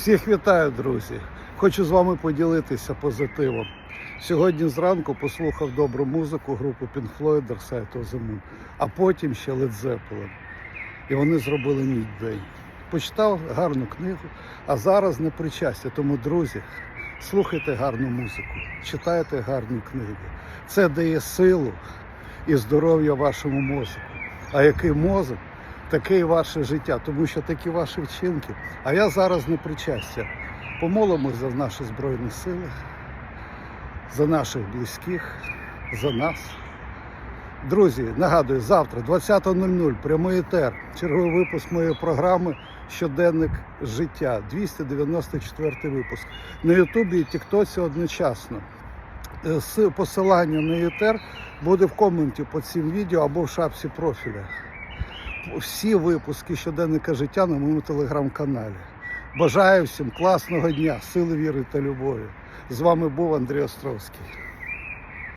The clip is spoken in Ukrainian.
Всіх вітаю, друзі! Хочу з вами поділитися позитивом. Сьогодні зранку послухав добру музику групи Pink Floyd Dark Side of the Moon, а потім ще Led Zeppelin. І вони зробили мій день. Почитав гарну книгу, а зараз не причастя. Тому, друзі, слухайте гарну музику, читайте гарні книги. Це дає силу і здоров'я вашому мозку. А який мозок, таке і ваше життя, тому що такі ваші вчинки. А я зараз не причастя. Помолимось за наші Збройні Сили, за наших близьких, за нас. Друзі, нагадую, завтра, 20.00, прямий етер, черговий випуск моєї програми Щоденник життя, 294 випуск. На Ютубі і Тіктоці одночасно. Е, Посилання на етер буде в коменті під цим відео або в шапці профіля. Всі випуски щоденника життя на моєму телеграм-каналі. Бажаю всім класного дня, сили, віри та любові. З вами був Андрій Островський.